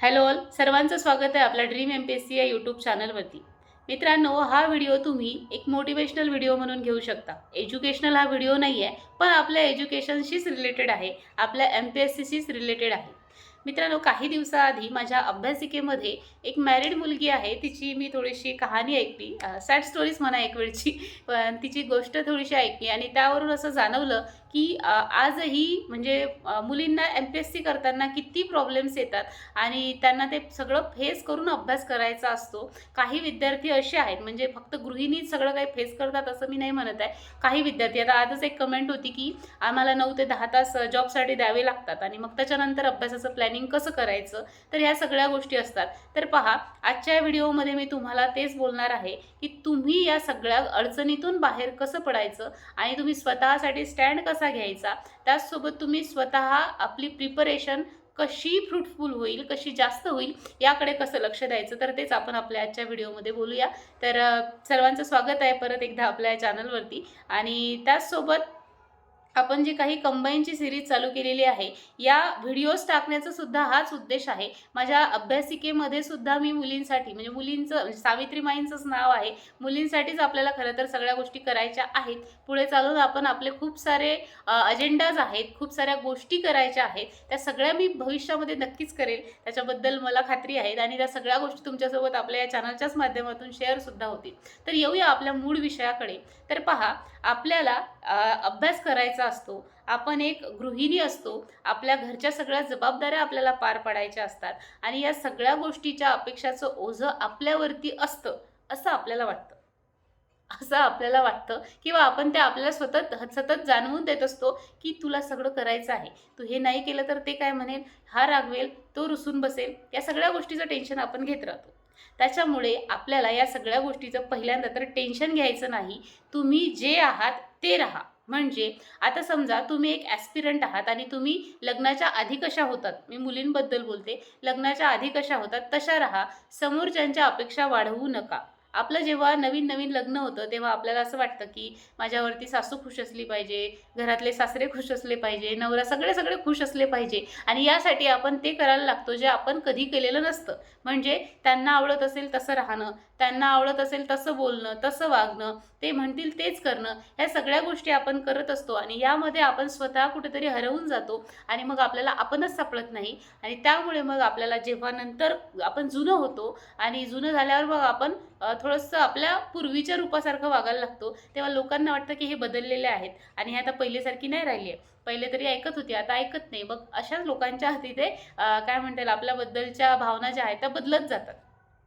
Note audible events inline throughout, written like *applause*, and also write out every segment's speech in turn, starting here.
Hello all सर्वांचं स्वागत आहे आपल्या dream M P S C या यूट्यूब चॅनलवरती मित्रांनो हा व्हिडिओ तुम्ही एक मोटिवेशनल व्हिडिओ म्हणून घेऊ शकता. एज्युकेशनल हा व्हिडिओ नाही आहे पण आपल्या एज्युकेशनशीच रिलेटेड आहे आपल्या एम पी एस सीशीच रिलेटेड आहे. मित्रांनो काही दिवसाआधी माझ्या अभ्यासिकेमध्ये एक मॅरिड मुलगी आहे तिची मी थोडीशी कहाणी ऐकली. सॅड स्टोरीज म्हणा एक वेळची पण तिची गोष्ट थोडीशी ऐकली आणि त्यावरून असं जाणवलं की आजही म्हणजे मुलींना एम पी एस सी करताना किती प्रॉब्लेम्स येतात आणि त्यांना ते सगळं फेस करून अभ्यास करायचा असतो. काही विद्यार्थी असे आहेत म्हणजे फक्त गृहिणीच सगळं काही फेस करतात असं मी नाही म्हणत आहे. काही विद्यार्थी आता आजच एक कमेंट होती की आम्हाला नऊ ते दहा तास जॉबसाठी द्यावे लागतात आणि मग त्याच्यानंतर अभ्यासाचं प्लॅनिंग कसं करायचं? तर ह्या सगळ्या गोष्टी असतात. तर पहा आजच्या व्हिडिओमध्ये मी तुम्हाला तेच बोलणार आहे की तुम्ही या सगळ्या अडचणीतून बाहेर कसं पडायचं? आणि तुम्ही स्वतःसाठी स्टँड कसं घ्यायचा? त्याचसोबत तुम्ही स्वतः आपली प्रिपरेशन कशी फ्रुटफुल होईल कशी जास्त होईल याकडे कसं लक्ष द्यायचं? तर तेच आपण आपल्या आजच्या व्हिडिओमध्ये बोलूया. तर सर्वांचं स्वागत आहे परत एकदा आपल्या चॅनलवरती आणि त्याचसोबत आपण जी काही कंबाईनची सिरीज चालू केलेली आहे या व्हिडिओज टाकण्याचा सुद्धा हाच उद्देश आहे. माझ्या अभ्यासिकेमध्ये सुद्धा मी मुलींसाठी म्हणजे मुलींचं म्हणजे सावित्रीमाईंचंच नाव आहे. मुलींसाठीच आपल्याला खरं तर सगळ्या गोष्टी करायच्या आहेत. पुढे चालून आपण आपले खूप सारे अजेंडाज आहेत खूप साऱ्या गोष्टी करायच्या आहेत. त्या सगळ्या मी भविष्यामध्ये नक्कीच करेल. त्याच्याबद्दल मला खात्री आहे आणि त्या सगळ्या गोष्टी तुमच्यासोबत आपल्या या चॅनलच्याच माध्यमातून शेअरसुद्धा होतील. तर येऊया आपल्या मूळ विषयाकडे. तर पहा आपल्याला अभ्यास करायचा असतो. आपण एक गृहिणी असतो. आपल्या घरच्या सगळ्या जबाबदाऱ्या आपल्याला पार पाडायच्या असतात. आणि या सगळ्या गोष्टीच्या अपेक्षाचं ओझं आपल्यावरती असतं असं आपल्याला वाटतं. असं आपल्याला वाटतं किंवा आपण ते आपल्याला सतत सतत जाणवून देत असतो की तुला सगळं करायचं आहे. तू हे नाही केलं तर ते काय म्हणेल? हा रागवेल तो रुसून बसेल. या सगळ्या गोष्टीचं टेन्शन आपण घेत राहतो. त्याच्यामुळे आपल्याला या सगळ्या गोष्टीचं पहिल्यांदा तर टेन्शन घ्यायचं नाही. तुम्ही जे आहात ते राहा. म्हणजे आता समजा तुम्ही एक ॲस्पिरंट आहात आणि तुम्ही लग्नाच्या आधी कशा होतात? मी मुलींबद्दल बोलते. लग्नाच्या आधी कशा होतात? तशा राहा. समोरच्यांच्या अपेक्षा वाढवू नका. आपलं जेव्हा नवीन नवीन लग्न होतं तेव्हा आपल्याला असं वाटतं की माझ्यावरती सासू खुश असली पाहिजे घरातले सासरे खुश असले पाहिजे नवरा सगळे सगळे खुश असले पाहिजे आणि यासाठी आपण ते करायला लागतो जे आपण कधी केलेलं नसतं. म्हणजे त्यांना आवडत असेल तसं राहणं त्यांना आवडत असेल तसं बोलणं तसं वागणं ते म्हणतील तेच करणं ह्या सगळ्या गोष्टी आपण करत असतो आणि यामध्ये आपण स्वतः कुठेतरी हरवून जातो आणि मग आपल्याला आपणच सापडत नाही आणि त्यामुळे मग आपल्याला जेव्हा नंतर आपण जुनं होतो आणि जुनं झाल्यावर मग आपण थोडंसं आपल्या पूर्वीच्या रूपासारखं वागायला लागतो. तेव्हा लोकांना वाटतं की हे बदललेले आहेत आणि हे आता पहिलेसारखी नाही राहिली आहे. पहिले तरी ऐकत होती आता ऐकत नाही. मग अशाच लोकांच्या हाती ते काय म्हणता येईल आपल्याबद्दलच्या भावना ज्या आहेत त्या बदलत जातात.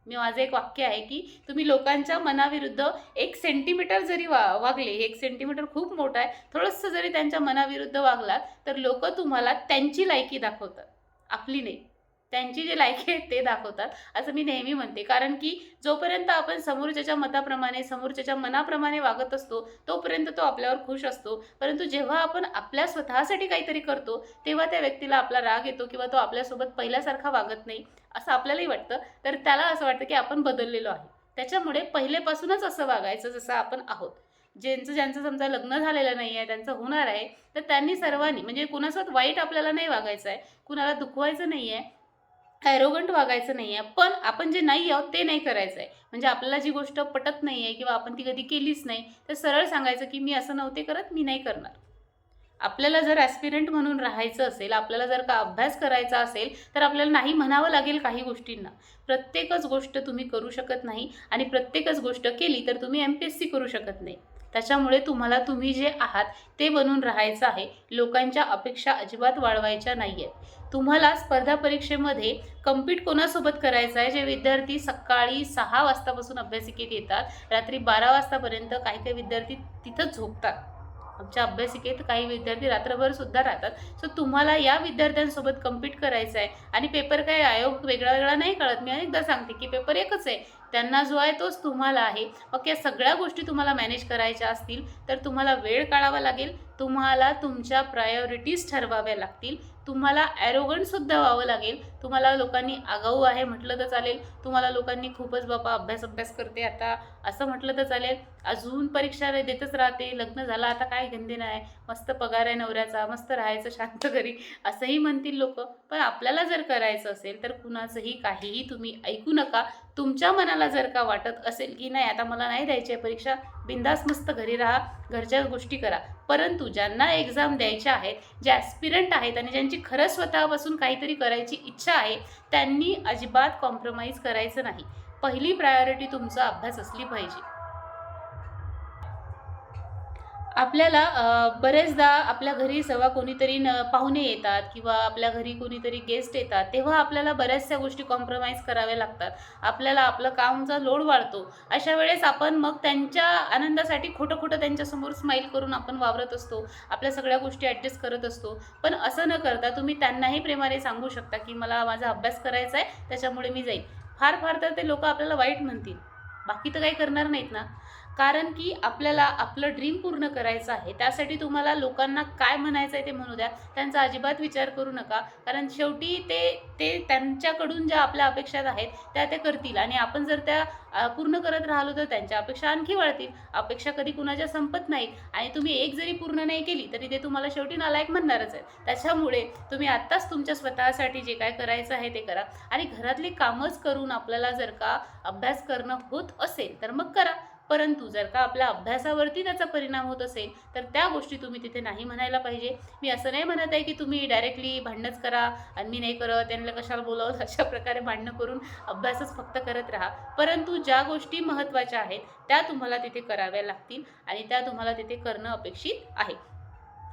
मी माझं एक वाक्य आहे की तुम्ही लोकांच्या मनाविरुद्ध एक सेंटीमीटर जरी वा वागले एक सेंटीमीटर खूप मोठं आहे थोडंसं जरी त्यांच्या मनाविरुद्ध वागलात तर लोक तुम्हाला त्यांची लायकी दाखवतात. आपली नाही. त्यांची जी लायकी आहेत ते दाखवतात. असं मी नेहमी म्हणते. कारण की जोपर्यंत आपण समोरच्याच्या मताप्रमाणे समोरच्याच्या मनाप्रमाणे वागत असतो तोपर्यंत तो आपल्यावर खुश असतो. परंतु जेव्हा आपण आपल्या स्वतःसाठी काहीतरी करतो तेव्हा त्या व्यक्तीला आपला राग येतो किंवा तो आपल्यासोबत पहिल्यासारखा वागत नाही असं आपल्यालाही वाटतं. तर त्याला असं वाटतं की आपण बदललेलो आहे. त्याच्यामुळे पहिलेपासूनच असं वागायचं जसं आपण आहोत. ज्यांचं ज्यांचं समजा लग्न झालेलं नाही आहे त्यांचं होणार आहे तर त्यांनी सर्वांनी म्हणजे कुणासोबत वाईट आपल्याला नाही वागायचं आहे कुणाला दुखवायचं नाही आहे ॲरोगंट वागायचं नाही आहे पण आपण जे नाही आहोत ते नाही करायचं आहे म्हणजे आपल्याला जी गोष्ट पटत नाही आहे किंवा आपण ती कधी केलीच नाही तर सरळ सांगायचं की मी असं नव्हते करत मी नाही करणार. आपल्याला जर ॲस्पिरंट म्हणून राहायचं असेल आपल्याला जर का अभ्यास करायचा असेल तर आपल्याला नाही म्हणावं लागेल काही गोष्टींना. प्रत्येकच गोष्ट तुम्ही करू शकत नाही आणि प्रत्येकच गोष्ट केली तर तुम्ही एम पी एस सी करू शकत नाही. त्याच्यामुळे तुम्हाला तुम्ही जे आहात ते बनून राहायचं आहे. लोकांच्या अपेक्षा अजिबात वाढवायच्या नाही आहेत तुम्हाला स्पर्धा परीक्षेमध्ये कम्पीट कोणासोबत करायचं आहे? जे विद्यार्थी सकाळी सहा वाजतापासून अभ्यासिकेत येतात रात्री बारा वाजतापर्यंत काही काही विद्यार्थी तिथंच झोपतात. आमच्या अभ्यासिकेत काही विद्यार्थी रात्रभर सुद्धा राहतात. सो तुम्हाला या विद्यार्थ्यांसोबत कम्पीट करायचं आहे. आणि पेपर काय आयोग वेगळा वेगळा नाही कळत. मी अनेकदा सांगते की पेपर एकच आहे. त्यांना जो आहे तोच तुम्हाला आहे. मग या सगळ्या गोष्टी तुम्हाला मॅनेज करायच्या असतील तर तुम्हाला वेळ काढावा लागेल. तुम्हाला तुमच्या प्रायोरिटीज ठरवाव्या लागतील. तुम्हाला ॲरोगंटसुद्धा व्हावं लागेल. तुम्हाला लोकांनी आगाऊ आहे म्हटलं तर चालेल. तुम्हाला लोकांनी खूपच बाबा अभ्यास अभ्यास करते आता असं म्हटलं तर चालेल. अजून परीक्षा देतच राहते. लग्न झालं आता काय गंदी आहे मस्त पगार आहे नवऱ्याचा मस्त राहायचं शांत घरी असंही म्हणतील लोक. पण आपल्याला जर करायचं असेल तर कुणाचंही काहीही तुम्ही ऐकू नका. तुमच्या मनाला जर का वाटत असेल की नाही आता मला नाही द्यायची आहे परीक्षा बिंदास मस्त घरी राहा घरच्या गोष्टी करा. परंतु ज्यांना एक्झाम द्यायच्या आहेत जे ॲस्पिरंट आहेत आणि ज्यांची खरंच स्वतःपासून काहीतरी करायची इच्छा आहे त्यांनी अजिबात कॉम्प्रोमाइज करायचं नाही. पहिली प्रायोरिटी तुमचा अभ्यास असली पाहिजे. आपल्याला बरेचदा आपल्या घरी जेव्हा कोणीतरी न पाहुणे येतात किंवा आपल्या घरी कोणीतरी गेस्ट येतात तेव्हा आपल्याला बऱ्याचशा गोष्टी कॉम्प्रोमाइज कराव्या लागतात. आपल्याला आपलं कामचा लोड वाढतो. अशा वेळेस आपण मग त्यांच्या आनंदासाठी खोटं खोटं त्यांच्यासमोर स्माईल करून आपण वावरत असतो आपल्या सगळ्या गोष्टी ॲडजस्ट करत असतो. पण असं न करता तुम्ही त्यांनाही प्रेमाने सांगू शकता की मला माझा अभ्यास करायचा आहे त्याच्यामुळे मी जाईन. फार फार तर ते लोक आपल्याला वाईट म्हणतील. बाकी तर काही करणार नाहीत ना. कारण की आपल्याला आपलं ड्रीम पूर्ण करायचं आहे. त्यासाठी तुम्हाला लोकांना काय म्हणायचं आहे ते म्हणू द्या. त्यांचा अजिबात विचार करू नका. कारण शेवटी ते ते त्यांच्याकडून ज्या आपल्या अपेक्षा आहेत त्या ते करतील. आणि आपण जर त्या पूर्ण करत राहिलो तर त्यांच्या अपेक्षा आणखी वाढतील. अपेक्षा कधी कुणाच्या संपत नाहीत. आणि तुम्ही एक जरी पूर्ण नाही केली तरी ते तुम्हाला शेवटी नालायक म्हणणारच आहेत. त्याच्यामुळे तुम्ही आत्ताच तुमच्या स्वतःसाठी जे काय करायचं आहे ते करा. आणि घरातली कामच करून आपल्याला जर का अभ्यास करणं होत असेल तर मग करा. परंतु जर का आपल्या अभ्यासावरती त्याचा परिणाम होत असेल तर त्या गोष्टी तुम्ही तिथे नाही म्हणायला पाहिजे. मी असं नाही म्हणत आहे की तुम्ही डायरेक्टली भांडणच करा आणि मी नाही करत त्यांना कशाला बोलावं? *laughs* अशा प्रकारे भांडणं करून अभ्यासच फक्त करत राहा. परंतु ज्या गोष्टी महत्त्वाच्या आहेत त्या तुम्हाला तिथे कराव्या लागतील आणि त्या तुम्हाला तिथे करणं अपेक्षित आहे.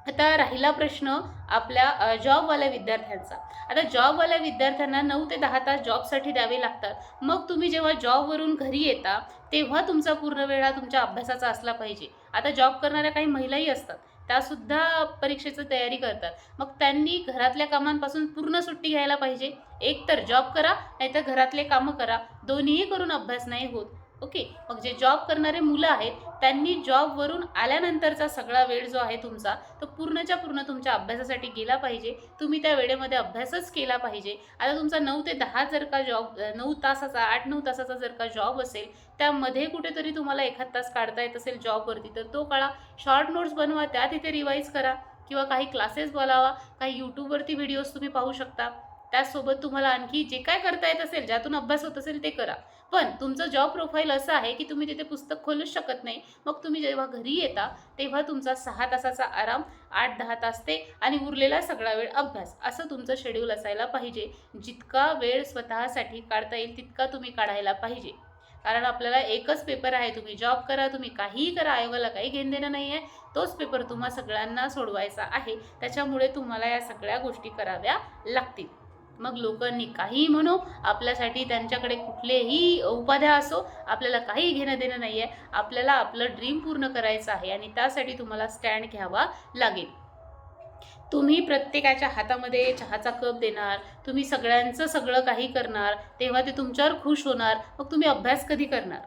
आता राहिला प्रश्न आपल्या जॉबवाल्या विद्यार्थ्यांचा. आता जॉबवाल्या विद्यार्थ्यांना नऊ ते दहा तास जॉबसाठी द्यावे लागतात. मग तुम्ही जेव्हा जॉबवरून घरी येता तेव्हा तुमचा पूर्ण वेळ हा तुमच्या अभ्यासाचा असला पाहिजे. आता जॉब करणाऱ्या काही महिलाही असतात. त्यासुद्धा परीक्षेची तयारी करतात. मग त्यांनी घरातल्या कामांपासून पूर्ण सुट्टी घ्यायला पाहिजे. एक तर जॉब करा नाहीतर घरातले कामं करा. दोन्हीही करून अभ्यास नाही होत. ओके मग जे जॉब करणारे मुलं आहेत त्यांनी जॉबवरून आल्यानंतरचा सगळा वेळ जो आहे तुमचा तो पूर्णच्या पूर्ण तुमच्या अभ्यासासाठी गेला पाहिजे. तुम्ही त्या वेळेमध्ये अभ्यासच केला पाहिजे. आता तुमचा नऊ ते दहा जर का जॉब नऊ तासाचा आठ नऊ तासाचा जर का जॉब असेल त्यामध्ये कुठेतरी तुम्हाला एखाद तास काढता येत असेल जॉबवरती तर तो काळा शॉर्ट नोट्स बनवा त्या तिथे रिवाईज करा. किंवा काही क्लासेस बोलावा काही यूट्यूबवरती व्हिडिओज तुम्ही पाहू शकता. त्याचसोबत तुम्हाला आणखी जे काय करता येत असेल ज्यातून अभ्यास होत असेल ते करा. पण तुमचं जॉब प्रोफाईल असं आहे की तुम्ही तिथे पुस्तक खोलूच शकत नाही. मग तुम्ही जेव्हा घरी येता तेव्हा तुमचा सहा तासाचा आराम आठ दहा तास ते आणि उरलेला सगळा वेळ अभ्यास. असं तुमचं शेड्यूल असायला पाहिजे. जितका वेळ स्वतःसाठी काढता येईल तितका तुम्ही काढायला पाहिजे. कारण आपल्याला एकच पेपर आहे तुम्ही जॉब करा तुम्ही काहीही करा आयोगाला काही घेणं देणं नाही आहे तोच पेपर तुम्हा सगळ्यांना सोडवायचा आहे. त्याच्यामुळे तुम्हाला या सगळ्या गोष्टी कराव्या लागतील. मग लोकांनी काहीही म्हणू आपल्यासाठी त्यांच्याकडे कुठलेही उपाध्या असो आपल्याला काही घेणं देणं नाही आहे आपल्याला आपलं ड्रीम पूर्ण करायचं आहे आणि त्यासाठी तुम्हाला स्टँड घ्यावा लागेल. तुम्ही प्रत्येकाच्या हातामध्ये चहाचा कप देणार तुम्ही सगळ्यांचं सगळं काही करणार तेव्हा ते तुमच्यावर खुश होणार मग तुम्ही अभ्यास कधी करणार?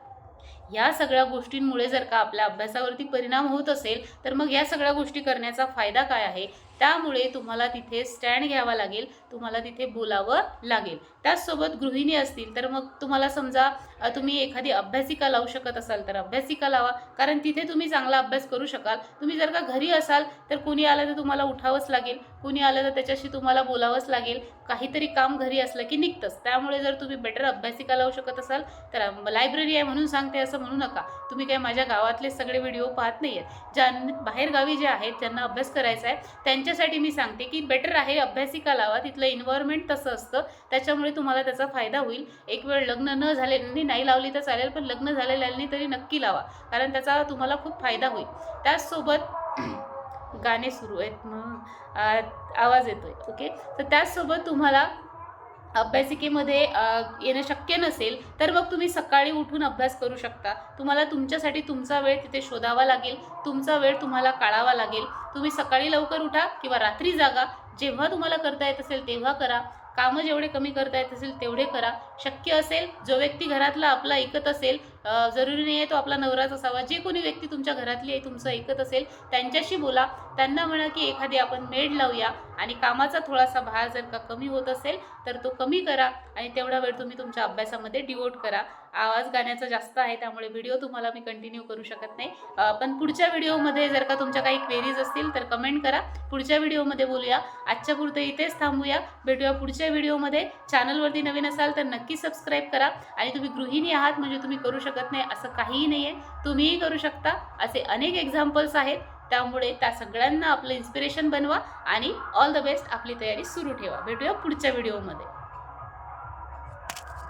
या सगळ्या गोष्टींमुळे जर का आपल्या अभ्यासावरती परिणाम होत असेल तर मग या सगळ्या गोष्टी करण्याचा फायदा काय आहे? त्यामुळे तुम्हाला तिथे स्टँड घ्यावा लागेल तुम्हाला तिथे बोलावं लागेल. त्याचसोबत गृहिणी असतील तर मग तुम्हाला समजा तुम्ही एखादी अभ्यासिका लावू शकत असाल तर अभ्यासिका लावा. कारण तिथे तुम्ही चांगला अभ्यास करू शकाल. तुम्ही जर का घरी असाल तर कोणी आलं तर तुम्हाला उठावंच लागेल. कोणी आलं तर त्याच्याशी तुम्हाला बोलावंच लागेल. काहीतरी काम घरी असलं की निघतंच. त्यामुळे जर तुम्ही बेटर अभ्यासिका लावू शकत असाल तर लायब्ररी आहे म्हणून सांगते असं म्हणू नका. तुम्ही काय माझ्या गावातले सगळे व्हिडिओ पाहत नाही आहेत ज्या बाहेरगावी जे आहेत ज्यांना अभ्यास करायचा आहे त्यांच्यासाठी मी सांगते की बेटर आहे अभ्यासिका लावा तिथलं इन्व्हायरमेंट तसं असतं. त्याच्यामुळे तुम्हाला त्याचा फायदा होईल. एक वेळ लग्न न झालेल्यांनी नाही लावली तर चालेल पण लग्न झालेल्यांनी तरी नक्की लावा. कारण त्याचा तुम्हाला खूप फायदा होईल. त्याचसोबत *clears throat* गाणे सुरू आहेत. म्हणून आ, आवाज येतोय. ओके तर त्याचसोबत तुम्हाला अभ्यासिकेमध्ये येणं शक्य नसेल तर मग तुम्ही सकाळी उठून अभ्यास करू शकता. तुम्हाला तुमच्यासाठी तुमचा वेळ तिथे शोधावा लागेल तुमचा वेळ तुम्हाला काढावा लागेल. तुम्ही सकाळी लवकर उठा किंवा रात्री जागा. जेव्हा तुम्हाला करता येत असेल तेव्हा करा. कामं जेवढे कमी करता येत असेल तेवढे करा. शक्य असेल जो व्यक्ती घरातला आपला ऐकत असेल जरुरी नाही आहे तो आपला नवराच असावा. जे कोणी व्यक्ती तुमच्या घरातली आहे तुमचं ऐकत असेल त्यांच्याशी बोला. त्यांना म्हणा की एखादी आपण मेड लावूया. आणि कामाचा थोडासा भार जर का कमी होत असेल तर तो कमी करा आणि तेवढा वेळ तुम्ही तुमच्या अभ्यासामध्ये डिवोट करा. आवाज गाण्याचा जास्त आहे त्यामुळे व्हिडिओ तुम्हाला मी कंटिन्यू करू शकत नाही. पण पुढच्या व्हिडिओमध्ये जर का तुमच्या काही क्वेरीज असतील तर कमेंट करा. पुढच्या व्हिडिओमध्ये बोलूया. आजच्या पुरतं इथेच थांबूया. भेटूया पुढच्या व्हिडिओमध्ये चॅनलवरती नवीन असाल तर नक्की सबस्क्राईब करा. आणि तुम्ही गृहिणी आहात म्हणजे तुम्ही करू शकत नाही असं काहीही नाही आहे तुम्हीही करू शकता. असे अनेक एक्झाम्पल्स आहेत. त्यामुळे त्या सगळ्यांना आपलं इन्स्पिरेशन बनवा आणि ऑल द बेस्ट आपली तयारी सुरू ठेवा. भेटूया पुढच्या व्हिडिओमध्ये